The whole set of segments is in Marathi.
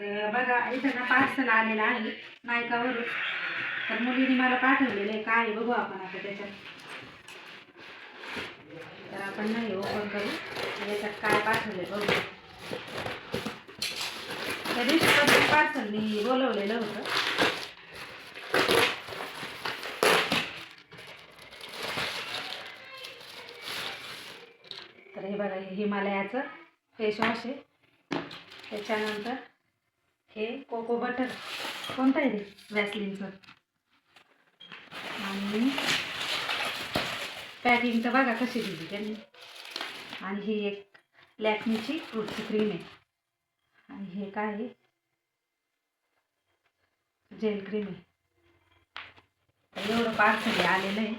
बघा इथं ना पार्सल आलेलं आहे नायकावरून तर मुलीने मला पाठवलेलं आहे काय आहे बघू आपण आता त्याच्यात. तर आपण नाही हो, ओपन करू. याच्यात काय पाठवले बघू. त्या दिवशी पार्सल मी बोलवलेलं होतं. तर हे बघा हे हिमालयाचं फेस वॉश आहे. त्याच्यानंतर हे कोको बटर. कोणतं आहे ते? वॅसलिनचं आणि पॅकिंग तर बघा कशी दिली त्यांनी. आणि ही एक लॅक्मीची फ्रूटची क्रीम आहे. आणि हे काय आहे? जेल क्रीम आहे. एवढं पार्सल आलेलं आहे.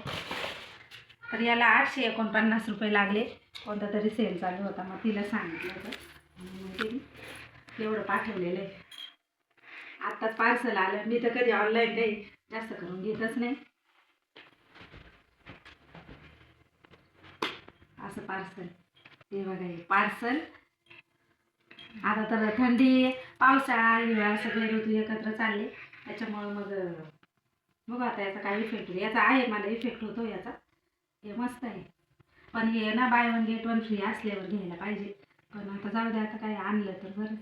तर याला आठशे एकोणपन्नास रुपये लागले. कोणता तरी सेल चालू होता मग तिला सांगितलं होतं. आणि मग एवढं पाठवलेलं आहे. आत्ताच पार्सल आलं. मी तर कधी ऑनलाईन काही जास्त करून घेतच नाही. असं पार्सल हे बघा हे पार्सल आता तर थंडी पावसाळा हिवाळा सगळे ऋतू एकत्र चालले. त्याच्यामुळं मग बघू आता याचा काय इफेक्ट होतो. याचा आहे मला इफेक्ट होतो याचा. हे मस्त आहे. पण हे ना buy one get one free असल्यावर घ्यायला पाहिजे. पण आता जाऊ दे आता काय आणलं तर बरं.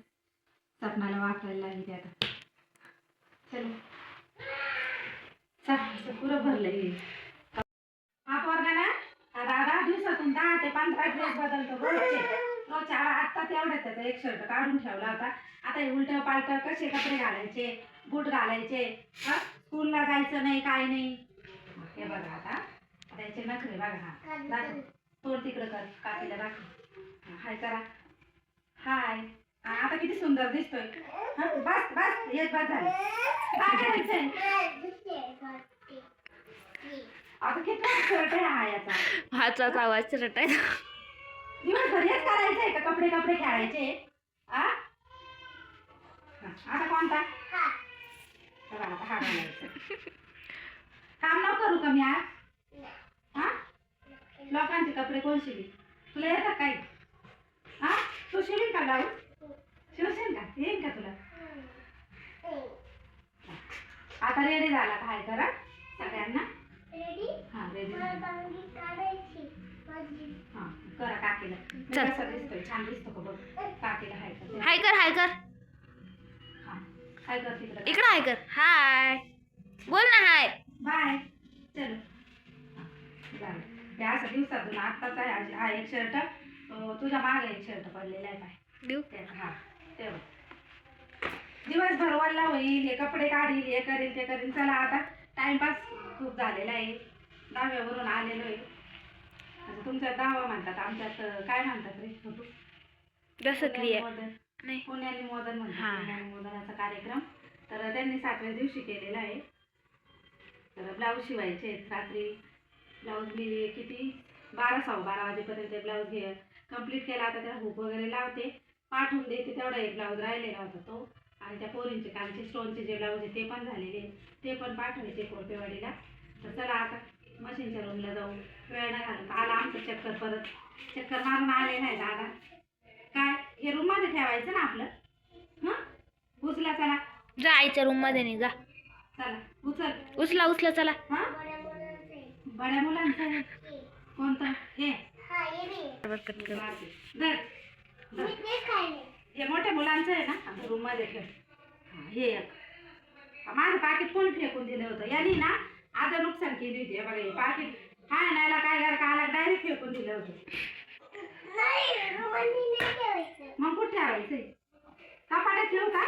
सपनाला वापरायला लागेल ते आता. चलो. पुरं भरलं हे. ना. दहा दिवसातून दहा ते पंधरा ड्रेस बदलतो रोजचे रोजच्या आत्ता तेवढ्यात त्याचा एक शर्ट काढून ठेवला होता. आता उलट पालट कसे कपडे घालायचे बूट घालायचे? स्कूलला जायचं नाही काय नाही? हे बघा आता. आता याचे नखरे बघा. हा दाखव. तोड तिकडं कर. काकीला दाखव. हाय करा. हाय. आता किती सुंदर दिसतोय. हा, बस बस एक बस झालं. काय करायचंय? आता किती शर्ट आहे हा याचा? हाचाच आवाज रटाय दिवसभर हेच करायचंय का? कपडे कपडे खेळायचे? आ? हा, आता कोणता? बघा, आता हा घालायचा. काम नको करू का मी आज? हा? लोकांचे कपडे कोण शिवी तुला येतात काही? हा? तू शिवीन का ब्लाऊज शिवशील का? येईन का तुला? आता रेडी झाला काय करा सगळ्यांना? हा रेडी हा करा काकीला. मी चल. कसा दिसतोय? छान दिसतो का बघ? काकीला हाय कर. हाय कर हाय कर. हा हाय कर तिकडे. इकडं हाय कर. हाय. बोल ना हाय. बाय. चलो. हा, झालं ते असं दिवसातून आत्ताच आहे. आज- हा एक शर्ट तुझ्या मागे एक शर्ट पडलेला आहे बाय. देऊ. ते हा. तेवढं दिवसभर वल्ला होईल हे कपडे काढील हे करील ते करील. चला आता टाइमपास खूप झालेला आहे. दहाव्यावरून आलेलो आहे. आता तुमच्यात दहावा म्हणतात आमच्यात काय म्हणतात रे? छोटू? रसक्रिया नाही. पुण्याली मोदन हा. म्हणतात पुण्याली मोदनाचा कार्यक्रम. तर त्यांनी सातव्या दिवशी केलेला आहे. तर ब्लाऊज शिवायचे आहेत रात्री. ब्लाऊज मी किती? बारा सहा बारा वाजेपर्यंत ब्लाऊज घे कंप्लीट केला. आता त्याला हुक वगैरे लावते. पाठवून देते तेवढा एक ब्लाऊज राहिलेला होता तो. आणि त्या पोरींचे कालचे स्टोनचे जे ब्लाऊज आहे ते पण झालेले. ते पण पाठवायचे कोळपेवाडीला. तर चला आता मशीनच्या रूमला जाऊ. वेळ नाही घालत आला आमचं चक्कर परत. चक्कर मारून आले नाही दादा. काय? हे रूममध्ये ठेवायचं ना आपलं? हां? उचला चला. जा आईच्या रूममध्ये नाही जा चला. उचल. उचला उचला चला. हां? बड्या मुलांचं? आहे कोणतं? हे. धर. हे मोठ्या मुलांचं आहे ना? रूममध्ये ठेव. हा, एक. माझं पाकिट कोण फेकून दिलं होतं? यांनी ना आता नुकसान केली होती. हे बघा हे पाकिट. हा नायला काय कर काला डायरेक्ट फेकून दिलं होतं. मग कुठे ठेवायचंय कपाटात ठेवू का?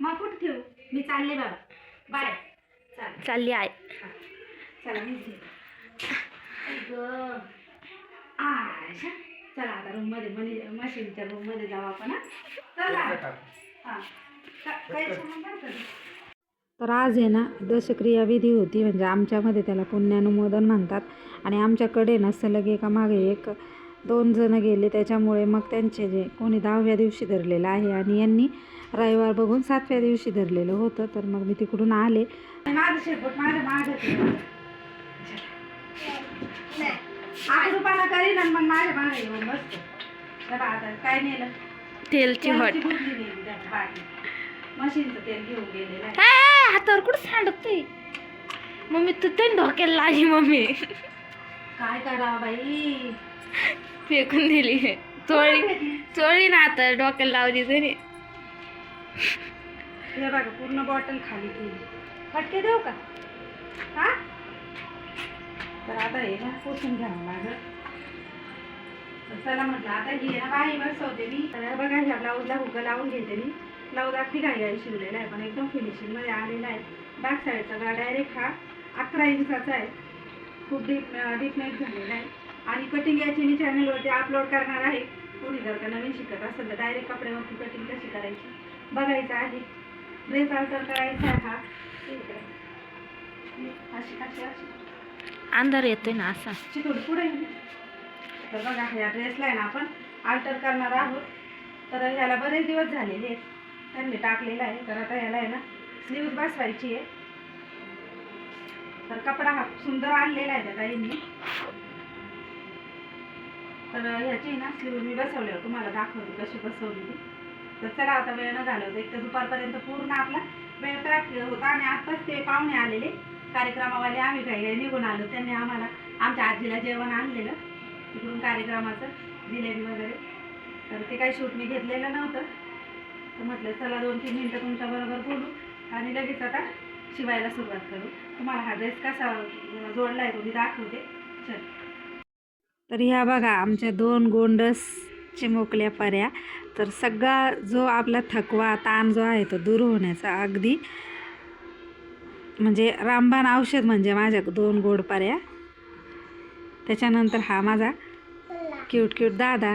मग कुठे ठेवू? मी चालले बाबा. बाय. चाल. चालली आय चला मी चला आता रूममध्ये मनी मशीनच्या रूममध्ये जाऊ आपण हा? चला. हा. का- काही सामान बरं का? तर आज आहे ना दशक्रिया विधी होती म्हणजे आमच्यामध्ये त्याला पुण्यानुमोदन म्हणतात. आणि आमच्याकडे ना सलग एका मागे एक दोन जण गेले त्याच्यामुळे मग त्यांचे जे कोणी दहाव्या दिवशी धरलेलं आहे आणि यांनी रविवार बघून सातव्या दिवशी धरलेलं होतं. तर मग मी तिकडून आले. माझं शेपूट माझं माझं करीन आणि मग माझ्या येऊन बसतो. आता काय नेलं? तेलची हॉट. तेलाची बुटली नेली त्यात बाटली मशीनचं तेल घेऊन गेलेलं आहे. हा, हातावर कुठं सांडतोय? मम्मी तू ते डोक्याला लागली मम्मी. काय करा बाई? फेकून दिली. चोळली चोळली ना आता डोक्याला लावली तरी. हे बघा पूर्ण बॉटल खाली केली फटके देऊ का? हा? तर आता हे ना पुसून घ्यावं माझं. चला म्हटलं आता ही आहे ना बाई बसवते मी. तर बघा ह्या ब्लाऊजला हुकं लावून घेते मी. ब्लाऊज अगदी घाई घाई शिवलेला आहे पण एकदम फिनिशिंगमध्ये आलेला आहे. बॅक साईडचा गा डायरेक्ट हा अकरा इंचाचा आहे. खूप डीप डीप नेक झालेला आहे. आणि कटिंग याची मी चॅनलवरती अपलोड करणार आहे. कोणी जर का नवीन शिकत असेल तर डायरेक्ट कपड्यावरती कटिंग कशी करायची? बघायचं आहे. ड्रेस अल्टर करायचा आहे हा. ठीक आहे. अशी अशी अशी. अंधार येतोय ना असा. अशी पुढे तर बघा ड्रेसला आहे ना आपण अल्टर करणार आहोत. तर ह्याला बरेच दिवस झालेले आहेत. त्यांनी टाकलेलं आहे. तर आता ह्याला आहे ना स्लीव्ह बसवायची आहे. तर कपडा हा सुंदर आणलेला आहे त्या ताईंनी. तर ह्याची ना स्लीव्ज मी बसवल्यावर तुम्हाला दाखवते कशी बसवली ती तर चला आता वेळ न घालवते एक तर दुपारपर्यंत पूर्ण आपला वेळ पॅक होता आणि आत्ताच ते पाहुणे आलेले. कार्यक्रमावाले आम्ही काही काही निघून आलो. त्यांनी आम्हाला आमच्या आजीला जेवण आणलेलं तिकडून कार्यक्रमाचं जिलेबी वगैरे. तर ते काही शूट मी घेतलेलं नव्हतं. तर म्हटलं चला दोन तीन मिनटं तुमच्याबरोबर बोलू आणि लगेच आता शिवायला सुरुवात करू. तुम्हाला हा ड्रेस कसा जोडला आहे तो मी दाखवते. चल. तर ह्या बघा आमच्या दोन गोंडस चिमुकल्या पर्या. तर सगळा जो आपला थकवा ताण जो आहे तो दूर होण्याचा अगदी म्हणजे रामबाण औषध म्हणजे माझ्या दोन गोड पर्या त्याच्यानंतर हा माझा क्यूट क्यूट दादा.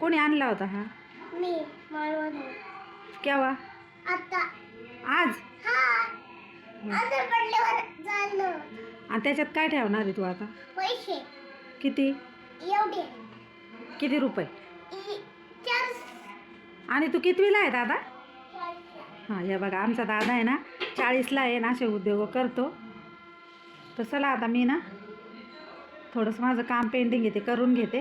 कोणी आणला होता हा? मी केव्हा? आज? आणि त्याच्यात काय ठेवणार आहे तू आता? पैसे. किती? एवढे. किती रुपये? आणि तू कितवीला आहे दादा? हां हे बघा आमचा दादा आहे ना? चाळीसला आहे ना असे उद्योग करतो. तर चला आता मी ना थोडंसं माझं काम पेंडिंग घेते करून घेते.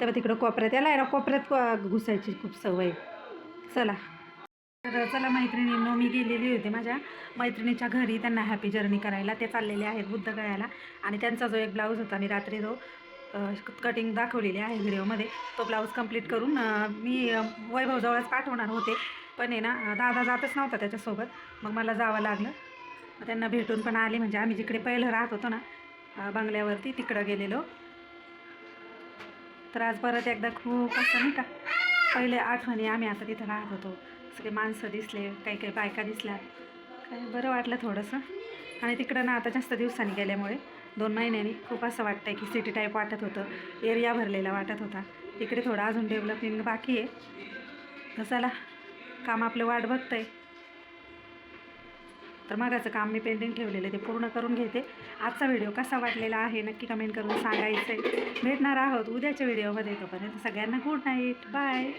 तेव्हा तिकडं कोपऱ्यात याला आहे ना कोपऱ्यात घुसायची खूप सवय. चला. तर चला मैत्रिणींनो मी गेलेली होते माझ्या मैत्रिणीच्या घरी त्यांना हॅपी जर्नी करायला. ते चाललेले आहेत बुद्धगयाला आणि त्यांचा जो एक ब्लाऊज होता मी रात्री जो कटिंग दाखवलेली आहे व्हिडिओमध्ये तो ब्लाऊज कंप्लीट करून मी वैभवजवळच पाठवणार होते. पण आहे ना दादा जातच नव्हता त्याच्यासोबत. मग मला जावं लागलं. मग त्यांना भेटून पण आले. म्हणजे आम्ही जिकडे पहिलं राहत होतो ना बंगल्यावरती तिकडं गेलेलो. तर आज परत एकदा खूप असं नाही का पहिले आठवणी आम्ही आता तिथं राहत होतो. सगळे माणसं दिसले काही काही बायका दिसल्या. काय बरं वाटलं थोडंसं. आणि तिकडं ना आता जास्त दिवसांनी गेल्यामुळे दोन महिन्यांनी खूप असं वाटतं की सिटी टाईप वाटत होतं. एरिया भरलेला वाटत होता. इकडे थोडं अजून डेव्हलपिंग बाकी आहे. तर चला काम आपलं वाट बघतंय. तर मगाचं काम मी पेंडिंग ठेवलेलं आहे ते पूर्ण करून घेते. आजचा व्हिडिओ कसा वाटलेला आहे नक्की कमेंट करून सांगायचं आहे भेटणार आहोत उद्याच्या व्हिडिओमध्ये तोपर्यंत सगळ्यांना गुड नाईट बाय